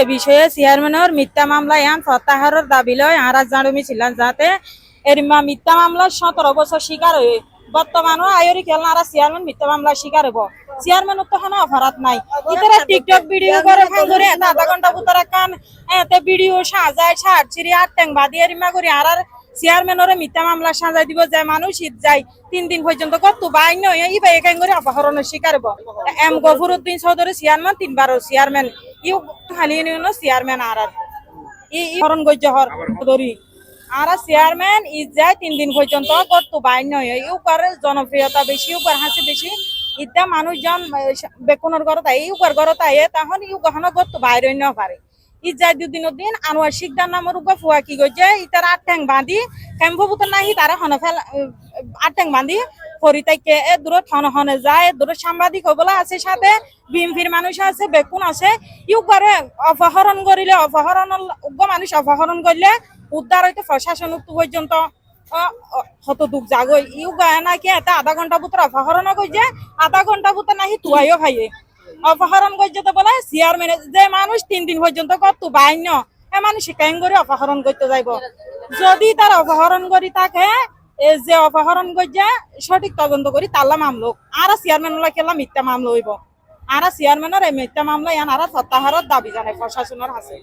এ বিষয়ে চেয়ারম্যানের মিথ্যা মামলা এম প্রত্যাহারের দাবি লয়। আর জানুমি ছিলেন যাতে এরিমা মিথ্যা মামলার সতেরো বছর শিকার হয়ে। বর্তমানও আয়রি খেলনা আর চেয়ারম্যান মিথ্যা মামলা শিকার হব। চেয়ারম্যানের তো কোনো অপরাধ নাই। ইতারা টিকটক ভিডিও করে আধা ঘণ্টা ভিতরে কান এতে ভিডিও সাজায় ছাড় চিড়ি আর ট্যাং বাদিয়ে রিমা করে আর চেয়ারম্যানের মিথ্যা মামলা সাজাই দিব যে মানুষ ঈদ যায় তিন দিন পর্যন্ত কত বাইন ইবা এখান করে অপহরণের শিকার হব। এম গফরুদ্দিন চৌধুরী চেয়ারম্যান তিনবারও চেয়ারম্যান ইউ খালি ইউনিয়নের চেয়ারম্যান আর ই ই হরণ গজ্য হর ধরি। আর চেয়ারম্যান ই যায় তিন দিন পর্যন্ত কত বাইন ইউ করে জনপ্রিয়তা বেশি, উপর হাসি বেশি। ইটা মানুষজন বেকুনের ঘরত আই ইউকার ঘরত আইয়ে তখন ইউ গহন কত বাইর ন পারে। ই যায় দিন আনোয়ার শিকদার নামের উগা ফুয়া কি গজে ইতার আট ঠ্যাং বাঁধি ক্যাম্পভূত নাহি তারা হনে ফেল আট ঠ্যাং বাঁধি ফরিতাইকে এ দূরত হন হনে যায়, এ দূরত সাংবাদিক হবলা আছে সাথে বিএমপির মানুষ আছে, বেকুন আছে। ইউ করে অপহরণ করিলে অপহরণ উগ্র মানুষ অপহরণ করলে উদ্ধার হইতে প্রশাসন পর্যন্ত হত দুঃখ জাগই ইউ গায় নাকি এটা আধা ঘণ্টা ভিতর অপহরণ করছে আধা ঘণ্টা ভিতর নাহি তুয়াইও খাইয়ে। অপহরণ করছে তো বলে চেয়ারম্যান যে মানুষ তিন দিন পর্যন্ত কত বাইন্য এ মানুষ কেন করে অপহরণ করতে যাইব? যদি তার অপহরণ করি তাকে যে অপহরণ করছে, সঠিক তদন্ত করি তাল্লা মামলো আর চেয়ারম্যান কেলা মিথ্যা মামলা হইব। আর চেয়ারম্যানের এই মিথ্যা মামলা ইয়ান আর প্রত্যাহারের দাবি জানায় প্রশাসনের আছে